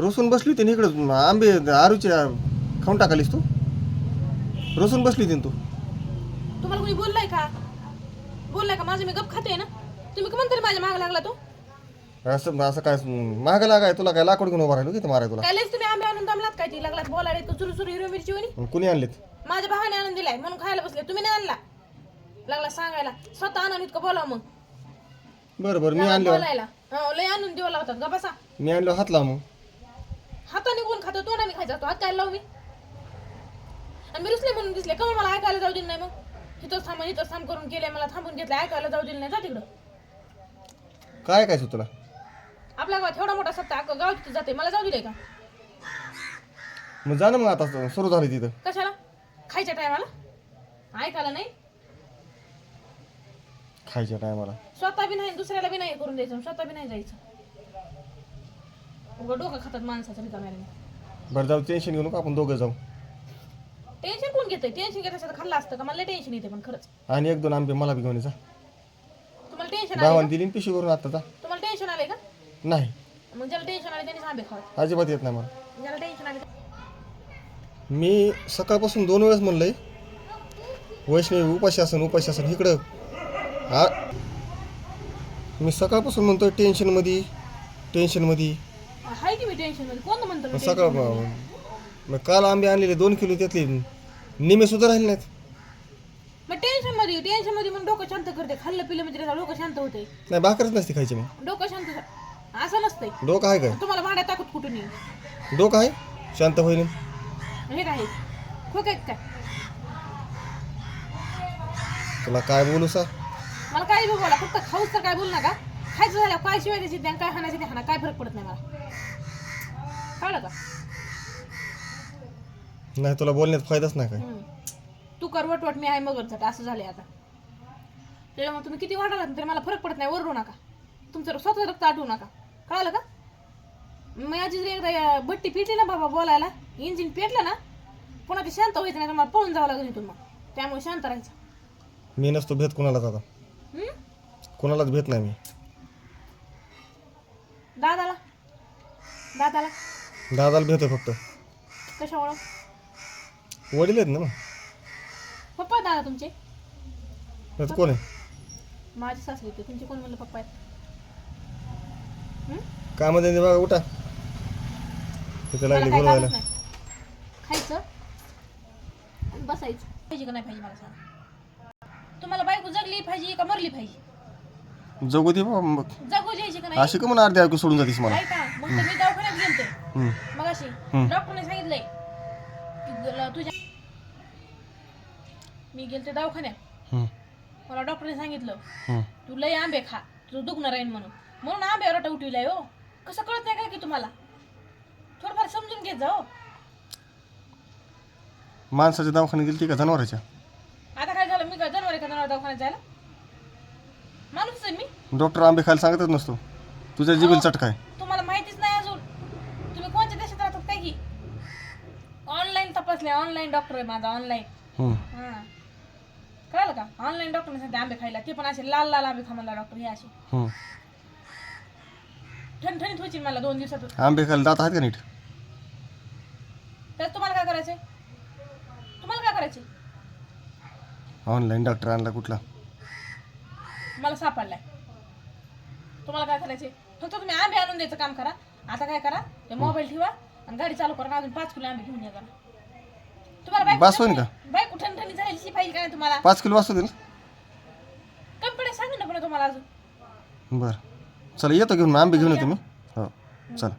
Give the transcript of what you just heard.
रोसून बसली होती ना इकडं. आंबे आरूचे खाऊन टाकालीस तू? रोसून बसली होती ना तू? तुम्हाला कोणी बोललाय का? बोललाय का? माझं मी गप खाते ना. तुम्ही कमन तरी माझ्या माग लागला तो. असं असं काय महाग लागाय तुला काय लाकूड घेऊन उभा राहिलो किती माराय तुला? तुम्ही आंबे आणून दमलात काय ती? लागलात बोलायला तू चुरू चुरू हिरवी मिरची आणि कुणी आणलेत? माझ्या भावाने आणून दिलाय म्हणून खायला बसले. तुम्ही नाही आणला? लागला सांगायला स्वतः आणून इतकं बोलाव मग. बरं बरं मी आणलं बोलायला. हो, लय आणून देऊ लागतात गा बसा. मी आणलं हात लाव मग. हाताने कोण खातो तो मी खायचा तो हात काय लावू मी? आणि मी रुसले म्हणून दिसले. कमी मला ऐकायला जाऊ दिलं नाही मग. इथंच थांबून इथंच थांब करून गेले मला. थांबून घेतलं ऐकायला जाऊ दिलं नाही. जा तिकडं. काय काय तुला? आपल्या गावात एवढा मोठा सत्ता अख्खं गाव तिथं जाते. मला जाऊ दिले का? मग जा ना मग आता. सुरू झाली तिथं. कशाला? खायच्या टायमाला? ऐकायला नाही? खायच्या टायमाला. स्वतः बी नाही दुसऱ्याला बी नाही करून द्यायचं स्वतः बी नाही जायचं. उघड डोकं खातात माणसाचं रिकाम्याने बरं जाऊ टेन्शन घेऊ नका आपण दोघं जाऊ. टेन्शन कोण घेतंय? टेन्शन घेत असतं खाल्लं असतं का? मला टेन्शन येते पण खरंच. आणि एक दोन आंबे मला बी घेऊन ये जा. तुम्हाला टेन्शन आले गावाने दिली ना पिशवी करून आता जा. तुम्हाला टेन्शन आले का? नाही. मग ज्याला टेन्शन आले त्यांनी आंबे खावा. अजिबात येत नाही मला. ज्याला टेन्शन आले मी सकाळपासून दोन वेळेस म्हणलंय वैष्णवी उपाशी असन उपाशी असन इकडं. आ मी सकाळपासून म्हणतोय टेन्शनमध्ये टेन्शनमध्ये हाय की मी टेन्शनमध्ये? कोण म्हणतो मी सकाळ मग काल आंबे आणलेले दोन किलो त्यातले. निमे सुद्धा राहिले नाहीत. मग टेन्शनमध्ये टेन्शनमध्ये मग डोकं शांत करते. खाल्लं पिलं म्हणजे त्याचं डोकं शांत होते नाही भाकरच नसते खायची मग. डोकं शांत असं नसतंय. डोकं आहे काय? तुम्हाला भांड्या ताकद कुठून येईल डोकं आहे? शांत होईल हे काय? खोक काय तुला काय बोलू सा? मला काही बी बोला फक्त खाऊच तर काय बोल नका. खायचं झालं काय शिवाय द्यायची त्या काय खाण्याची ते खाणं काय फरक पडत नाही मला. कळलं का? नाही तुला बोलण्यात फायदाच नाही काय. हम्म. तू कर वटवट मी आहे मगर झट असं झालंय आता. त्याच्यामुळे तुम्ही किती वाढाला तरी मला फरक पडत नाही ओरडू नका. तुमचं स्वतः रक्त आठवू नका. कळलं का? माझी जर एकदा या भट्टी पेटली ना बाबा बोलायला इंजिन पेटलं ना पुन्हा ते शांत व्हायचं नाही तर मला पळून जावं लागेल इथून मग. त्यामुळे शांत राहायचं. मी नसतो भेट कुणालाच आता. हम्म? कुणालाच भेट नाही मी. दादाला. दादाला. दादाला भेटतोय फक्त. कशामुळं? वडील आहेत ना मग. पप्पा दादा तुमचे? नाही तर कोण आहे? माझे सासरे ते तुमचे कोण म्हणलं पप्पा आहेत? हम्म? कामामध्ये बघा उठा. तिथे मला लागली काय बोलवायला कामच नाही. खायचं? आणि बसायचं. पाहिजे का नाही पाहिजे मला सांग? तुम्हाला बायको जगली पाहिजे का मरली पाहिजे? जगू दे बाबा मग. जगू द्यायची का नाही? अशी का म्हणून अर्धी ऐकू सोडून जातीस मला? ऐका मग तर मग अशी. डॉक्टरने सांगितलंय की तुझ्या मी गेलते दवाखान्यात. मला डॉक्टरने सांगितलं. तू लय आंबे खा तुझं दुखणार राहील म्हणून. म्हणून आंब्यावर रटा उठविलाय हो. कसं कळत नाही काय की तुम्हाला? थोडंफार समजून घेत जा हो. माणसाच्या दवाखान्यात गेली का जनावराच्या? आता काय झालं? मी काय जनावर आहे का जनावर दवाखान्यात जायला? माणूस आहे मी. डॉक्टर आंबे खायला सांगतच नसतो. तुझ्या जिबील चटका आहे तुम्हाला माहितीच नाही अजून तुम्ही कोणत्या देशात राहतात काय की ऑनलाईन तपासले ऑनलाईन डॉक्टर आहे माझा ऑनलाईन. हां. कळलं का? ऑनलाईन डॉक्टरने सांगते आंबे खायला. ते पण असे लाल लाल आंबे खा मला डॉक्टर हे असे. हम्म. ठणठणीत व्हायची मला दोन दिवसात आंबे खायला दात आहेत का नीट? तर तुम्हाला काय करायचंय? तुम्हाला काय करायचंय? ऑनलाईन डॉक्टर आणला कुठला? मला सापडलाय. तुम्हाला काय करायचंय? फक्त तुम्ही आंबे आणून द्यायचं काम करा. आता काय करा? ते मोबाईल ठेवा आणि गाडी चालू करा आणि अजून पाच किलो आंबे घेऊन या तुम्हाला का? ठणठणी काय तुम्हाला? पाच किलो ना. सांगा ना पुन्हा तुम्हाला अजून. बरं. चला येतो घेऊन आंबे घेऊन येतो मी. हो चला.